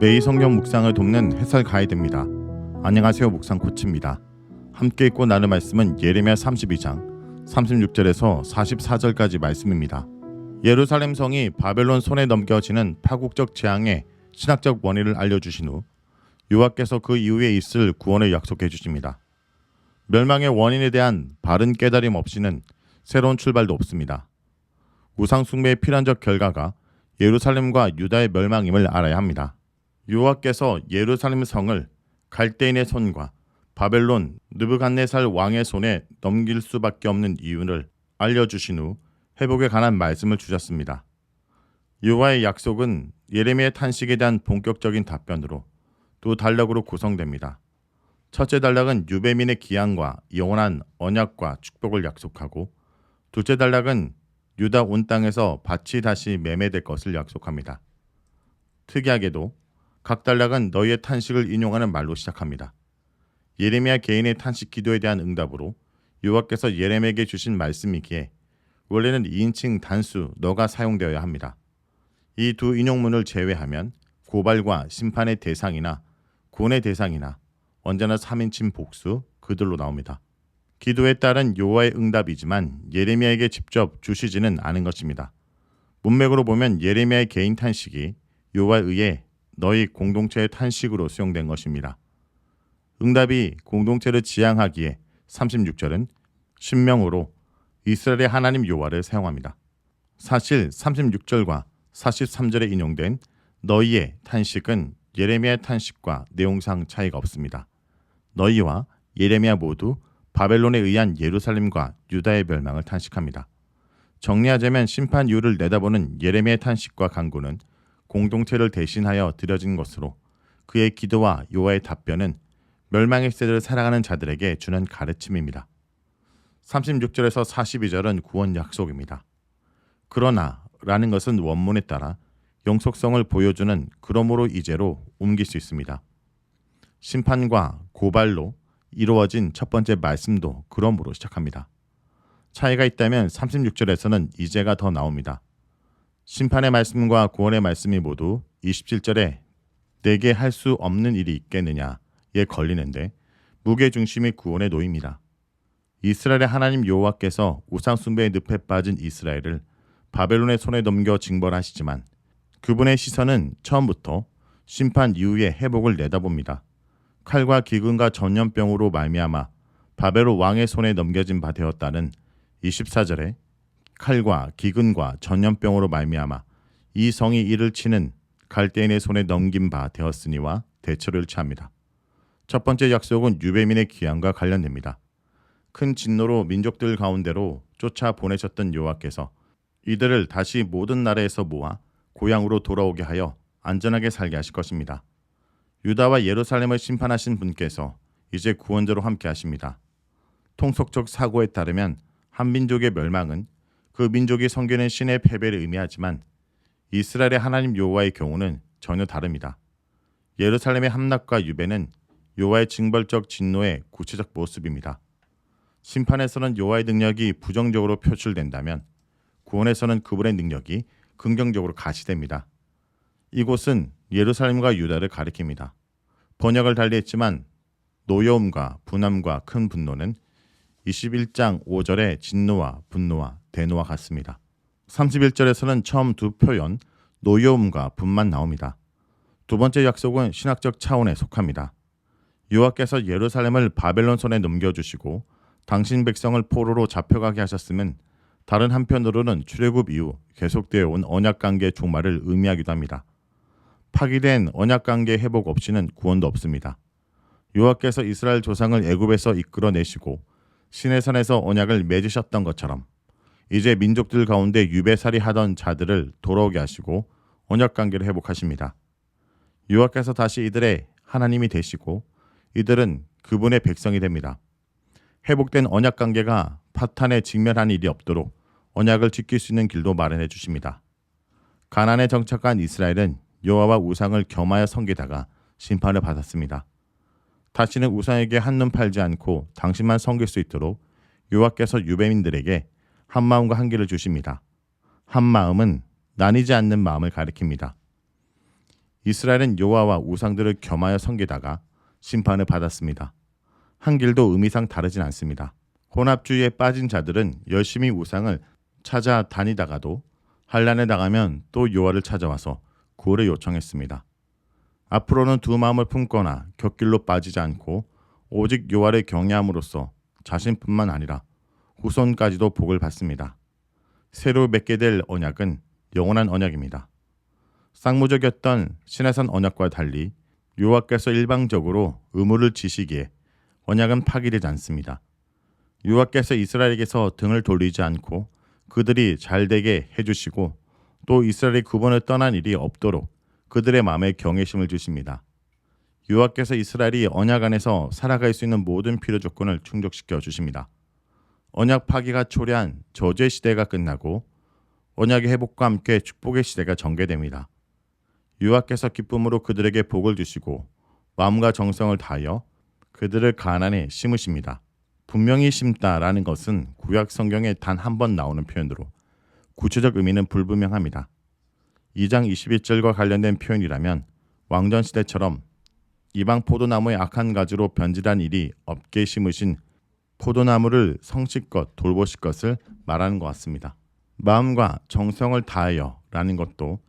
매일 성경 묵상을 돕는 해설 가이드입니다. 안녕하세요. 묵상 코치입니다. 함께 읽고 나눌 말씀은 예레미야 32장 36절에서 44절까지 말씀입니다. 예루살렘 성이 바벨론 손에 넘겨지는 파국적 재앙의 신학적 원인을 알려주신 후 여호와께서 그 이후에 있을 구원을 약속해 주십니다. 멸망의 원인에 대한 바른 깨달음 없이는 새로운 출발도 없습니다. 우상 숭배의 필연적 결과가 예루살렘과 유다의 멸망임을 알아야 합니다. 여호와께서 예루살렘 성을 갈대인의 손과 바벨론 느부갓네살 왕의 손에 넘길 수밖에 없는 이유를 알려주신 후 회복에 관한 말씀을 주셨습니다. 여호와의 약속은 예레미야의 탄식에 대한 본격적인 답변으로 두 단락으로 구성됩니다. 첫째 단락은 유배민의 기한과 영원한 언약과 축복을 약속하고 둘째 단락은 유다 온 땅에서 밭이 다시 매매될 것을 약속합니다. 특이하게도 각 단락은 너희의 탄식을 인용하는 말로 시작합니다. 예레미야 개인의 탄식 기도에 대한 응답으로 여호와께서 예레미야에게 주신 말씀이기에 원래는 2인칭 단수 너가 사용되어야 합니다. 이 두 인용문을 제외하면 고발과 심판의 대상이나 구원의 대상이나 언제나 3인칭 복수 그들로 나옵니다. 기도에 따른 여호와의 응답이지만 예레미야에게 직접 주시지는 않은 것입니다. 문맥으로 보면 예레미야의 개인 탄식이 여호와에 의해 너희 공동체의 탄식으로 수용된 것입니다. 응답이 공동체를 지향하기에 36절은 신명으로 이스라엘의 하나님 여호와를 사용합니다. 사실 36절과 43절에 인용된 너희의 탄식은 예레미야의 탄식과 내용상 차이가 없습니다. 너희와 예레미야 모두 바벨론에 의한 예루살렘과 유다의 멸망을 탄식합니다. 정리하자면 심판 이유를 내다보는 예레미야의 탄식과 간구는 공동체를 대신하여 드려진 것으로 그의 기도와 요하의 답변은 멸망의 세대를 살아가는 자들에게 주는 가르침입니다. 36절에서 42절은 구원 약속입니다. 그러나 라는 것은 원문에 따라 영속성을 보여주는 그러므로 이제로 옮길 수 있습니다. 심판과 고발로 이루어진 첫 번째 말씀도 그러므로 시작합니다. 차이가 있다면 36절에서는 이제가 더 나옵니다. 심판의 말씀과 구원의 말씀이 모두 27절에 내게 할 수 없는 일이 있겠느냐에 걸리는데 무게 중심이 구원에 놓입니다. 이스라엘의 하나님 여호와께서 우상 숭배의 늪에 빠진 이스라엘을 바벨론의 손에 넘겨 징벌하시지만 그분의 시선은 처음부터 심판 이후의 회복을 내다봅니다. 칼과 기근과 전염병으로 말미암아 바벨론 왕의 손에 넘겨진 바 되었다는 24절에 칼과 기근과 전염병으로 말미암아 이 성이 이를 치는 갈대인의 손에 넘긴 바 되었으니와 대처를 취합니다. 첫 번째 약속은 유배민의 귀환과 관련됩니다. 큰 진노로 민족들 가운데로 쫓아 보내셨던 여호와께서 이들을 다시 모든 나라에서 모아 고향으로 돌아오게 하여 안전하게 살게 하실 것입니다. 유다와 예루살렘을 심판하신 분께서 이제 구원자로 함께 하십니다. 통속적 사고에 따르면 한 민족의 멸망은 그 민족이 섬기는 신의 패배를 의미하지만 이스라엘의 하나님 여호와의 경우는 전혀 다릅니다. 예루살렘의 함락과 유배는 여호와의 징벌적 진노의 구체적 모습입니다. 심판에서는 여호와의 능력이 부정적으로 표출된다면 구원에서는 그분의 능력이 긍정적으로 가시됩니다. 이곳은 예루살렘과 유다를 가리킵니다. 번역을 달리했지만 노여움과 분함과 큰 분노는 21장 5절의 진노와 분노와 대노와 같습니다. 31절에서는 처음 두 표현 노여움과 분만 나옵니다. 두 번째 약속은 신학적 차원에 속합니다. 여호와께서 예루살렘을 바벨론 손에 넘겨주시고 당신 백성을 포로로 잡혀가게 하셨으면 다른 한편으로는 출애굽 이후 계속되어 온 언약 관계의 종말을 의미하기도 합니다. 파기된 언약 관계 회복 없이는 구원도 없습니다. 여호와께서 이스라엘 조상을 애굽에서 이끌어내시고 시내산에서 언약을 맺으셨던 것처럼 이제 민족들 가운데 유배살이 하던 자들을 돌아오게 하시고 언약 관계를 회복하십니다. 여호와께서 다시 이들의 하나님이 되시고 이들은 그분의 백성이 됩니다. 회복된 언약 관계가 파탄에 직면한 일이 없도록 언약을 지킬 수 있는 길도 마련해 주십니다. 가난에 정착한 이스라엘은 여호와와 우상을 겸하여 섬기다가 심판을 받았습니다. 다시는 우상에게 한눈 팔지 않고 당신만 섬길 수 있도록 여호와께서 유배민들에게 한 마음과 한계를 주십니다. 한 마음은 나뉘지 않는 마음을 가리킵니다. 이스라엘은 여호와와 우상들을 겸하여 섬기다가 심판을 받았습니다. 한 길도 의미상 다르진 않습니다. 혼합주의에 빠진 자들은 열심히 우상을 찾아 다니다가도 환란에 당하면 또 여호와를 찾아와서 구원을 요청했습니다. 앞으로는 두 마음을 품거나 곁길로 빠지지 않고 오직 여호와를 경외함으로써 자신뿐만 아니라 후손까지도 복을 받습니다. 새로 맺게 될 언약은 영원한 언약입니다. 쌍무적이었던 신해산 언약과 달리 여호와께서 일방적으로 의무를 지시기에 언약은 파기되지 않습니다. 여호와께서 이스라엘에게서 등을 돌리지 않고 그들이 잘 되게 해주시고 또 이스라엘이 그분을 떠난 일이 없도록 그들의 마음에 경외심을 주십니다. 여호와께서 이스라엘이 언약 안에서 살아갈 수 있는 모든 필요 조건을 충족시켜 주십니다. 언약 파기가 초래한 저주의 시대가 끝나고 언약의 회복과 함께 축복의 시대가 전개됩니다. 여호와께서 기쁨으로 그들에게 복을 주시고 마음과 정성을 다하여 그들을 가난에 심으십니다. 분명히 심다라는 것은 구약 성경에 단 한 번 나오는 표현으로 구체적 의미는 불분명합니다. 2장 21절과 관련된 표현이라면 왕전 시대처럼 이방 포도나무의 악한 가지로 변질한 일이 없게 심으신 포도나무를 성실껏 돌보실 것을 말하는 것 같습니다. 마음과 정성을 다하여 라는 것도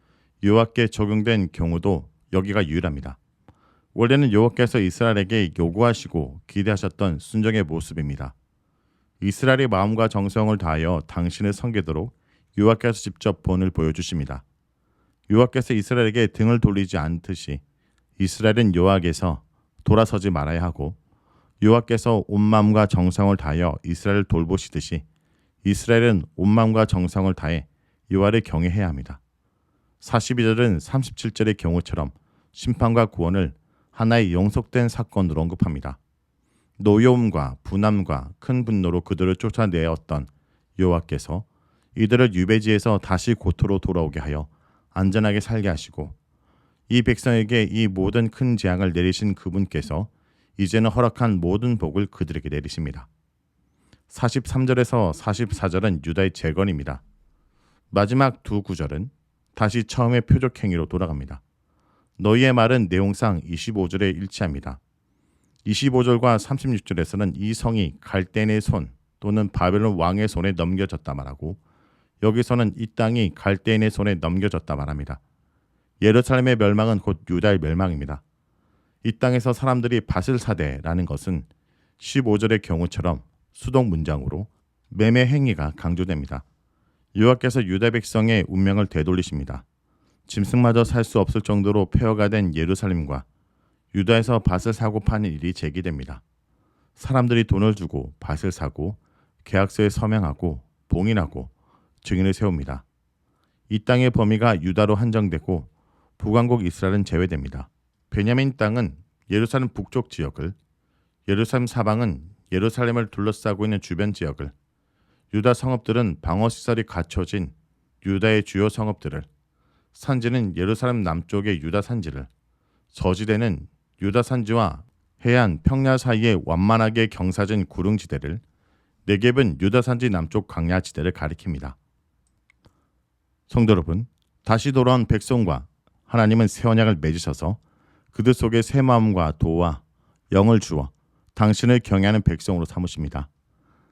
여호와께 적용된 경우도 여기가 유일합니다. 원래는 여호와께서 이스라엘에게 요구하시고 기대하셨던 순종의 모습입니다. 이스라엘의 마음과 정성을 다하여 당신을 섬기도록 여호와께서 직접 본을 보여주십니다. 여호와께서 이스라엘에게 등을 돌리지 않듯이 이스라엘은 여호와께서 돌아서지 말아야 하고 여호와께서 온 마음과 정성을 다하여 이스라엘을 돌보시듯이 이스라엘은 온 마음과 정성을 다해 여호와를 경외해야 합니다. 42절은 37절의 경우처럼 심판과 구원을 하나의 영속된 사건으로 언급합니다. 노여움과 분함과 큰 분노로 그들을 쫓아내었던 여호와께서 이들을 유배지에서 다시 고토로 돌아오게 하여 안전하게 살게 하시고 이 백성에게 이 모든 큰 재앙을 내리신 그분께서 이제는 허락한 모든 복을 그들에게 내리십니다. 43절에서 44절은 유다의 재건입니다. 마지막 두 구절은 다시 처음의 표적 행위로 돌아갑니다. 너희의 말은 내용상 25절에 일치합니다. 25절과 36절에서는 이 성이 갈대인의 손 또는 바벨론 왕의 손에 넘겨졌다 말하고 여기서는 이 땅이 갈대인의 손에 넘겨졌다 말합니다. 예루살렘의 멸망은 곧 유다의 멸망입니다. 이 땅에서 사람들이 밭을 사대라는 것은 15절의 경우처럼 수동 문장으로 매매 행위가 강조됩니다. 여호와께서 유다 백성의 운명을 되돌리십니다. 짐승마저 살 수 없을 정도로 폐허가 된 예루살렘과 유다에서 밭을 사고 파는 일이 제기됩니다. 사람들이 돈을 주고 밭을 사고 계약서에 서명하고 봉인하고 증인을 세웁니다. 이 땅의 범위가 유다로 한정되고 북왕국 이스라엘은 제외됩니다. 베냐민 땅은 예루살렘 북쪽 지역을, 예루살렘 사방은 예루살렘을 둘러싸고 있는 주변 지역을, 유다 성읍들은 방어 시설이 갖춰진 유다의 주요 성읍들을, 산지는 예루살렘 남쪽의 유다 산지를, 저지대는 유다 산지와 해안 평야 사이에 완만하게 경사진 구릉지대를, 네겝은 유다 산지 남쪽 강야 지대를 가리킵니다. 성도 여러분, 다시 돌아온 백성과 하나님은 새 언약을 맺으셔서 그들 속에 새 마음과 도와 영을 주어 당신을 경외하는 백성으로 삼으십니다.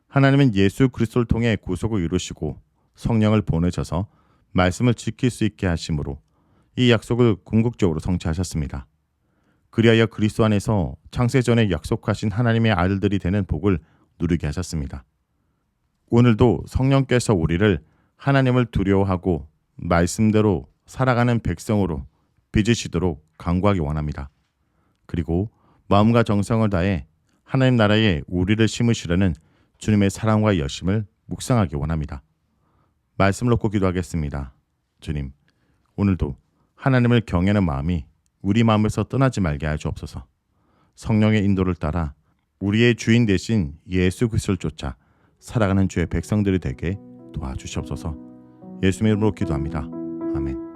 하나님은 예수 그리스도를 통해 구속을 이루시고 성령을 보내셔서 말씀을 지킬 수 있게 하심으로 이 약속을 궁극적으로 성취하셨습니다. 그리하여 그리스도 안에서 창세 전에 약속하신 하나님의 아들들이 되는 복을 누리게 하셨습니다. 오늘도 성령께서 우리를 하나님을 두려워하고 말씀대로 살아가는 백성으로 빚으시도록 강구하기 원합니다. 그리고 마음과 정성을 다해 하나님 나라에 우리를 심으시려는 주님의 사랑과 여심을 묵상하기 원합니다. 말씀을 놓고 기도하겠습니다. 주님, 오늘도 하나님을 경외하는 마음이 우리 마음에서 떠나지 말게 하여 주옵소서. 성령의 인도를 따라 우리의 주인 대신 예수 그리스도를 쫓아 살아가는 주의 백성들이 되게 도와주시옵소서. 예수님의 이름으로 기도합니다. 아멘.